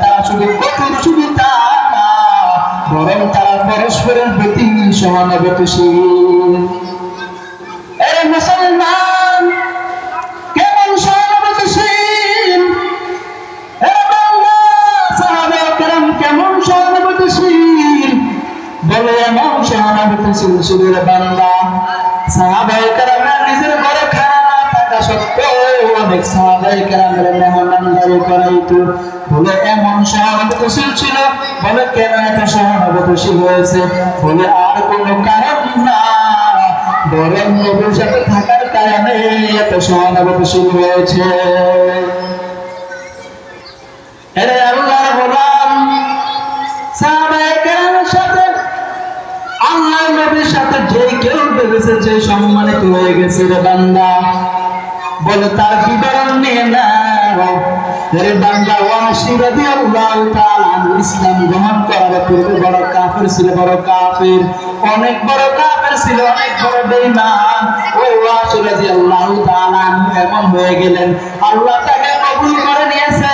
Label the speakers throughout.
Speaker 1: তারা শুধু কঠোর শুধু তা বরং তারা পরস্পরের প্রতি সহানুভূতিশীল। এই মুসলমান, কেমন সহানুভূতিশীল? বাংলা কেমন সহানুভূতিশীল? বলে সহানুভূতিশীল বান্দা সাহাবাই সাহাবাই কেরামের মেহমানদারি করাইতো। বলে এমন ছিল বলে, কেন এত হয়েছে? বলে, আর কারণ না। বরং নবীর সাথে থাকার কারণে এত হয়েছে। এরে সাহাবায়ে কেরামের সাথে আল্লাহ নবীর সাথে যে কেউ বেঁধেছে, যে সম্মানিত হয়ে গেছে রে বান্দা। বলে তার বিবরণ নিয়ে নাও। রে বান্দা ওয়াসি আল্লাহ তাআলা ইসলাম গ্রহণ করার পূর্বে বড় কাফের ছিল, বড় কাফের। অনেক বড় কাফের ছিল, অনেক বড় বেঈমান। ওই ওয়াসি আল্লাহ তাআলা এমন হয়ে গেলেন। আল্লাহ তাকে কবুল করে নিয়েছে।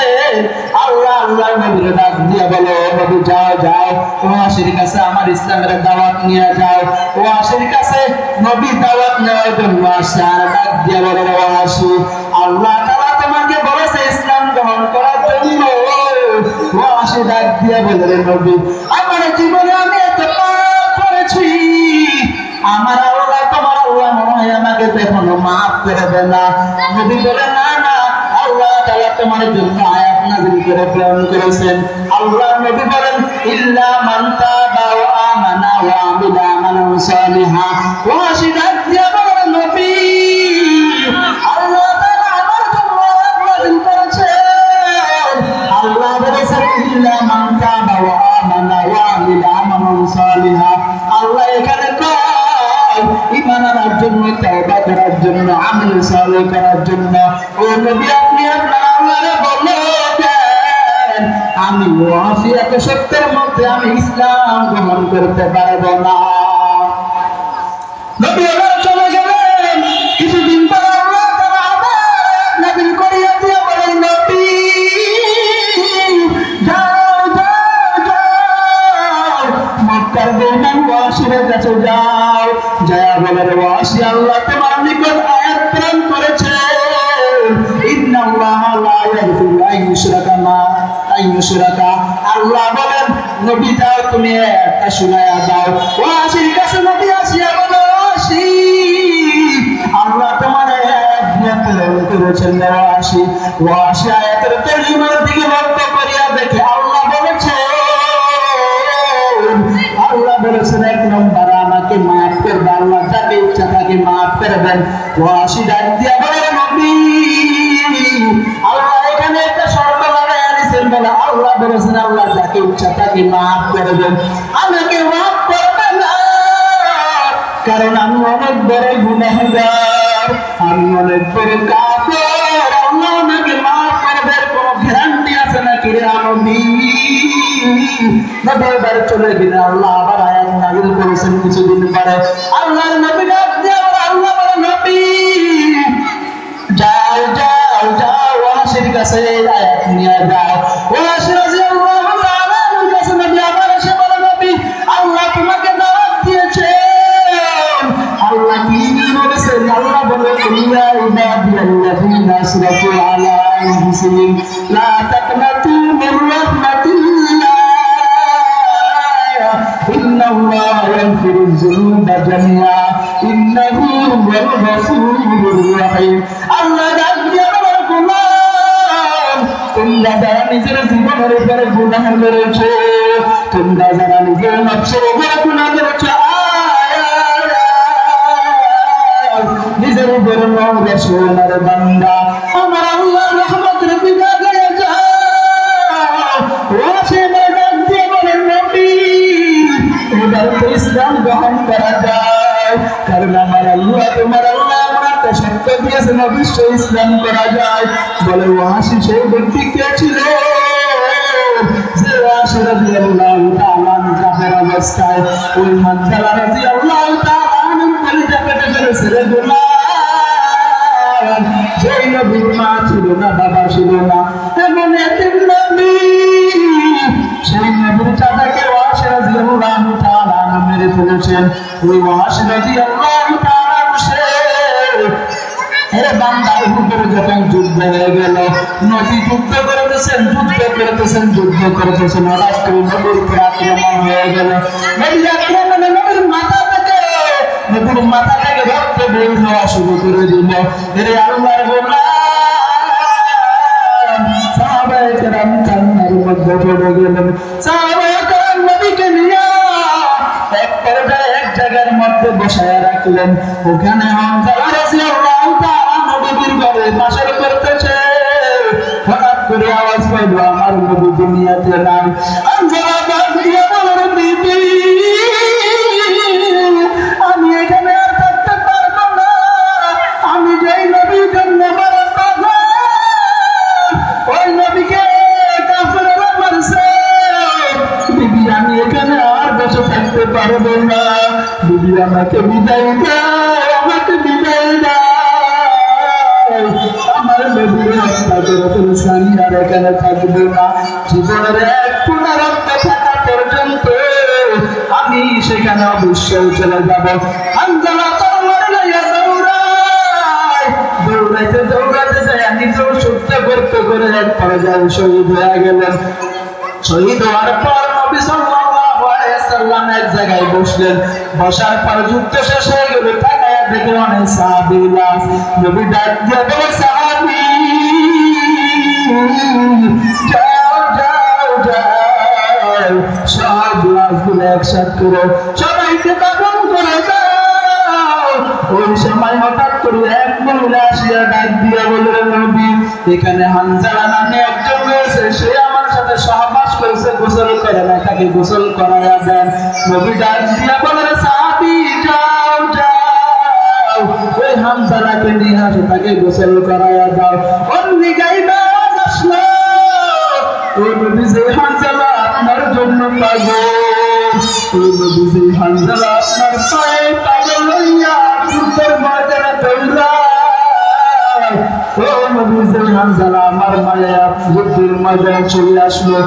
Speaker 1: আমার আল্লাহ জীবনে আমি এত করেছি। আমার আল্লাহ, তোমার আল্লাহ মনে হয় আমাকে এখনও মাফ করে দেয় না। নবী বলে না না আল্লাহ তাআলা তোমার জন্য আয়াত নাযিল করে প্রেরণ করেছেন। সালেহ করার জন্য। ও নবী আমি ওয়াসি এক সত্যের মধ্যে আমি ইসলাম গ্রহণ করতে পারব না। নবী তুমি একটা শুনায়া দাও। ওয়াসির কাছে নবী আসিয়া বলে ওয়াসি আল্লাহ তোমার আল্লাহ বলেছে, আল্লাহ বলেছেন, এক নম্বর আমাকে মাফ করবে, আল্লাহ যাকে ইচ্ছা তাকে মাফ করবেন ওয়াসি ডাক তাকে মাফ করবেন আমাকে মাফ করবে না। কারণ আমি অনেক বড় গুনাহগার। আমি অনেক বড় কাফের। আল্লাহ আমাকে মাফ করবে কোনো গ্যারান্টি আছে নাকি আমি নবী এবার চলে গেলে। আল্লাহ আবার আয়াত নাযিল করেছেন কিছুদিন পরে। আল্লাহ নবী আল্লাহ নবী, যাও যাও যাও ওয়াসির কাছে আয়াত নিয়ে যাও। লা তাকনাতু মির রাহমাতিল্লাহ ইন্নাল্লাহা ইয়াগফিরুয যুনুবা জামিআ ইন্নাহু হুয়াল গফুরুর রাহিম আল্লাহ ডাক দিয়া বলে গোলাম তোমরা যারা নিজের জীবনের উপরে গুনাহ করেছ তোমরা যারা নিজের নফসের উপরে গুনাহ করেছ নিজের উপরে নওরে সোনার বান্দা ইসলাম গ্রহণ করা যায়। কারণ আমার আল্লাহ তোমার আল্লাহ আমার শর্ত দিয়েছেন অবশ্য ইসলাম করা যায়। বলে ওয়াসি সেই ব্যক্তি কে ছিল? ছিল না, বাবা ছিল না। আসলেন ওই ওয়াস রাদিয়াল্লাহু তাআলা এর বান্দার উপরে যখন যুদ্ধ হয়ে গেল নবী যুদ্ধ করতেছেন যুদ্ধ করতেছেন যুদ্ধ করতেছেন হঠাৎ করে নবীর উপরে আক্রমণ হয়ে গেল। নবীর আক্রমণে নবীর মাথা থেকে নবীর মাথা থেকে রক্ত বের হওয়া শুরু করে দিল। এর আল্লাহর গোলাম, সাহাবায়ে কেরাম কান্নার মধ্যে পড়ে গেলেন। বসায় রাখলেন। ওখানে হামজালা রাদিয়াল্লাহু তাআলা থাকব না। জীবনের আমি সেখানে অবশ্যই চলে যাব। দৌড়াইতে দৌড়াতে যায় নিজেও সত্য করতে করে এক পর্যায়ে শহীদ হয়ে গেলেন শহীদ হওয়ার পর বসলেন। বসার পর যুদ্ধ শেষ হয়ে গেল ওই এখানে নামে একজন রয়েছে সে আমার সাথে সহবাস করেছে গোসল করে না তাকে গোসল করাইয়া দেন নবী ডাক দিয়া নিয়ে তাকে গোসল করাইয়া দাও অন্যি ওই নবী যে হানজালা আপনার জন্য পাগল ওই নবী যে হানজালা আপনার পায়ে পাগল হইয়া যুদ্ধের ময়দানে দৌড়ায় ও নবী যে হানজালা আমার মায়া যুদ্ধের ময়দানে চলে আসলো।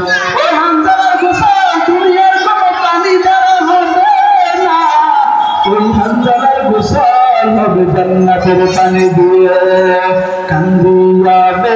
Speaker 1: গোসল হবে জান্নাতের পানি দিয়ে কান্দিয়াবে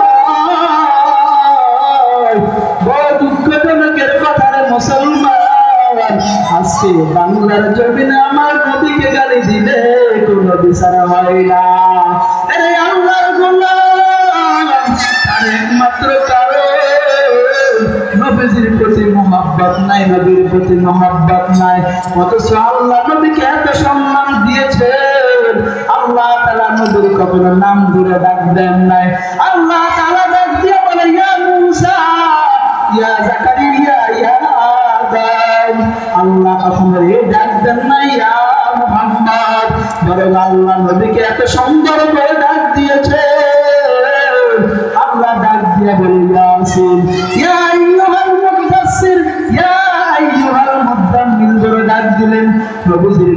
Speaker 1: বাংলার জমিনে আমার নবীকে গালি দিলে কোনো বিচার হয় না। আল্লাহর গোলাম, তার একমাত্র নবীজির প্রতি মোহাব্বত নাই, নবীর প্রতি মোহাব্বত নাই। আল্লাহ নবীকে এত সম্মান দিয়েছেন, আল্লাহ তাআলা নবীর কখনো নাম ধরে ডাক দেন নাই। আল্লাহ তাআলা ডাক দিয়ে বলে, ইয়া মুসা, ইয়া আদম আল্লাহ কখনো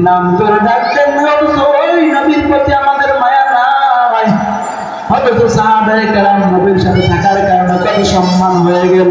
Speaker 1: নাম মায়া নাই। অথচ সাহাবায়ে কেরাম নবীর সাথে থাকার কারণে কত সম্মান হয়ে গেল।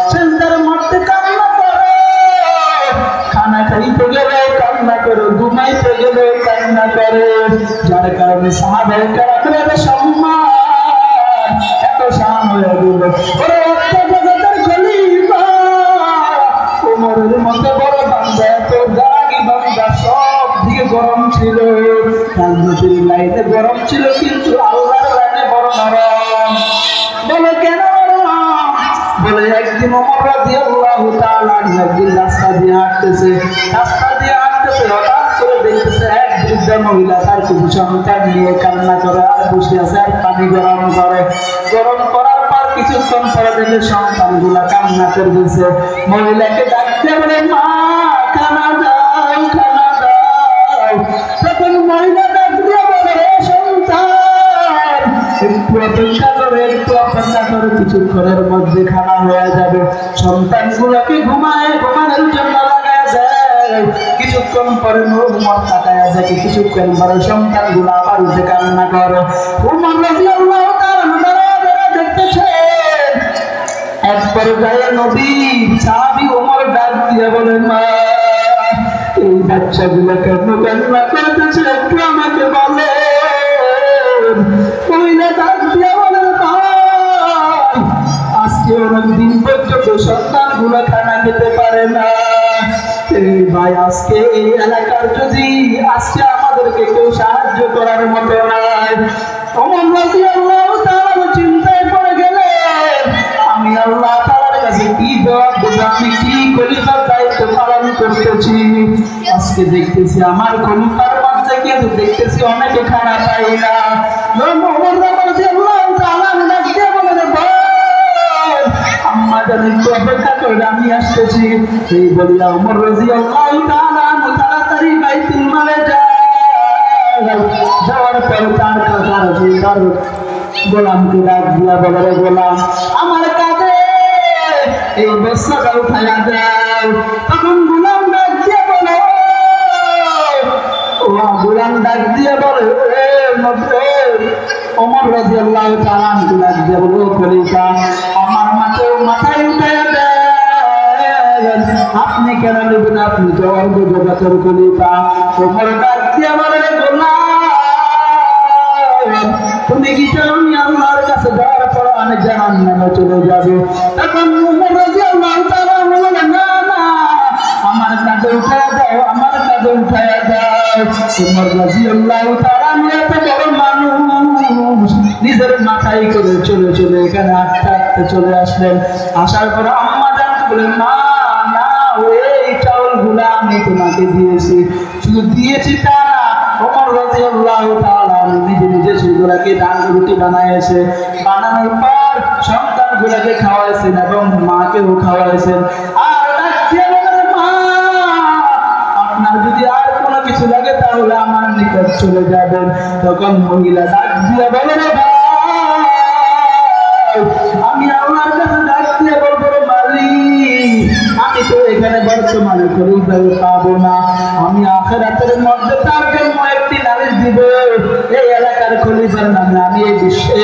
Speaker 1: দিকে গরম ছিল। রাজনীতির লাইনে গরম ছিল, কিন্তু আল্লাহর লাইনে বড় নরম বলে, কেন বলে, একদিন রাদিয়াল্লাহু তাআলা আনহু একদিন রাস্তা দিয়ে হাঁটতেছে। রাস্তা দিয়ে হাঁটতেছে, হঠাৎ করে দেখতেছে এক বৃদ্ধ মহিলা তার কিছু সন্তান নিয়ে কান্না করে, আর বসে আছে, আর পানি গরম করে। গরম করার পর কিছুক্ষণ পরে দেখে সন্তানগুলা কান্না করতেছে। মহিলাকে ডাকতে বলে, মা তখন ডাক দিয়ে বলে "হে সন্তান। একটু অপেক্ষা করে, একটু অপেক্ষা করে, কিছুক্ষণের মধ্যে খানা হয়ে যাবে। সন্তান ঘুমায়, ঘুমানোর জন্য লাগায় যায়। কিছুক্ষণ পরে তাকায় যায়, কিছুক্ষণ পরে সন্তানগুলা আবার উঠে কান্না করে। উমর রাদিয়াল্লাহু এক পর্যায়ে ওমর ডাক দিয়ে বলে মা, এই বাচ্চাগুলো কেন কান্না আজকে গুলো এই এলাকার যদি আজকে আমাদেরকে কেউ সাহায্য করার মতো নাই চিন্তায় পড়ে গেলেন আমি আল্লাহ তাআলার কাছে কি জবাব আমি কি খলিফার দায়িত্ব পালন করতেছি? আজকে দেখতেছি আমার মধ্যে কিন্তু দেখতেছি, অনেকে খানা পাই না। দিয়ে আমি আসতেছি। এই বলিয়া রাদিয়াল্লাহু তাআলা তাড়াতাড়ি বাইতুল মালে যাওয়ার পর তার কাকার তার গোলামকে ডাক দিয়া বলে, গোলাম, আমার কাছে এই বস্তাটা উঠাইয়া দাও। তখন ও গোলাম ডাক দিয়ে বলে, এ মধ্যে ওমর রাদিয়াল্লাহু ডাক দিয়ে বলে খলিফা, আমার মাথায় মাথায় উঠাইয়া আপনি কেন নেবেন? আপনি তো অর্ধ জগতের খলিফা। ওমর ডাক দিয়ে বলে তুমি কি আমি আল্লাহর কাছে যাওয়ার পর আমি জাহান নামে চলে যাবে? তোমার রাদিয়াল্লাহু তাআলা এত বড় মানুষ। নিজের মাথায় করে চলে চলে এখানে আটতে আটতে চলে আসলেন। আসার পর আম্মা জান বলেন মা, না, এই চাউলগুলা আমি তোমাকে দিয়েছি। শুধু দিয়েছি তা এবং মাকেও খাওয়াইছেন। আর তাহলে আমার নিকট চলে যাবেন। তখন মহিলা ডাক দিয়ে বলে আমি আল্লাহর কাছে ডাক দিয়ে বলব আমি তো এখানে বর্তমানে খলিফার পাবো না। আমি আখেরাতের মধ্যে তার জন্য একটি নালিশ দিব। এই এলাকার খলিফার নামে আমি এই বিশ্বে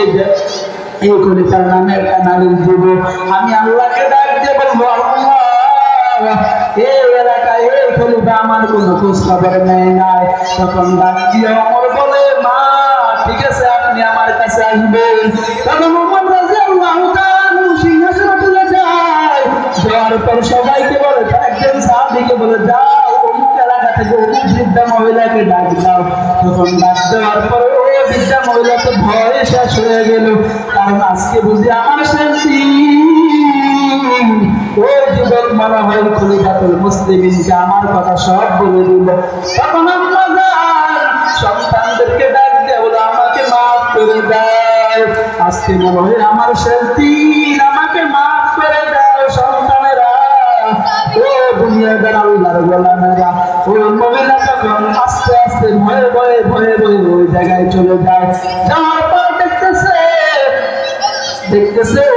Speaker 1: এই খলিফার নামে একটা নালিশ দিব। আমি আল্লাহকে ডাক দিয়ে বলব, আল্লাহ আমার কোনো খোঁজ খবর নেয় নাই। তখন অমর বলে, মা, ঠিক আছে, আপনি আমার কাছে আসবেন। তখন অমর তাআলা সিংহাসনে চলে যায়। যাওয়ার পর সবাইকে বলে একজন সাহাবীকে বলে, যাও অমুক এলাকা থেকে বৃদ্ধা মহিলাকে ডাক দাও। তখন ডাক দেওয়ার পর ওই বৃদ্ধা মহিলা তো ভয়ে শেষ হয়ে গেল। কারণ আজকে বুঝি আমার শান্তি। ওই যুবক মনে হয় খলিফাতুল মুসলিমিনকে আমার কথা সব বলে দিল। তখন সন্তানদেরকে ডাক দিয়ে আমাকে মাফ করে দাও। আজকে মনে হয় আমার শান্তি আমাকে মাফ করে দাও সন্তানেরা। ও দুনিয়াদার আল্লাহর গোলামেরা ওই মহিলা তখন আস্তে আস্তে ভয়ে ভয়ে ভয়ে ভয়ে ওই জায়গায় চলে যায়, যাওয়ার পর দেখতেছে দেখতেছে ও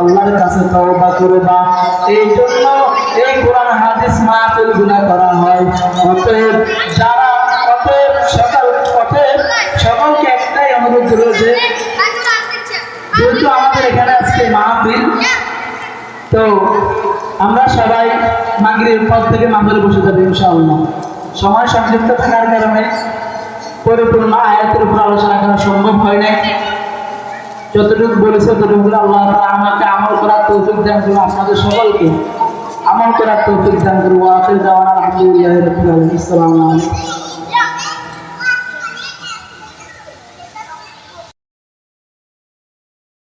Speaker 1: আল্লাহর কাছে তওবা এই কোরআন হাদিস মাহফিল করা হয়। অতএব যারা, অতএব অতএব সকলকে একটাই অনুরোধ যেহেতু আমাদের এখানে আজকে মাহফিল, তো আমরা সবাই মাগরির পর থেকে মাহফিলে বসে যাব ইনশাআল্লাহ। সময় সংক্ষিপ্ত থাকার কারণে পরিপূর্ণ আয়াতের উপর আলোচনা করা সম্ভব হয় নাই। যতটুকু বলেছে ততটুকু আল্লাহ তাআলা আমাকে আমল করার তৌফিক দান করুন আপনাদের সকলকে। আমল করার তৌফিক দান করুন। আলহামদুলিল্লাহ আসসালামু আলাইকুম।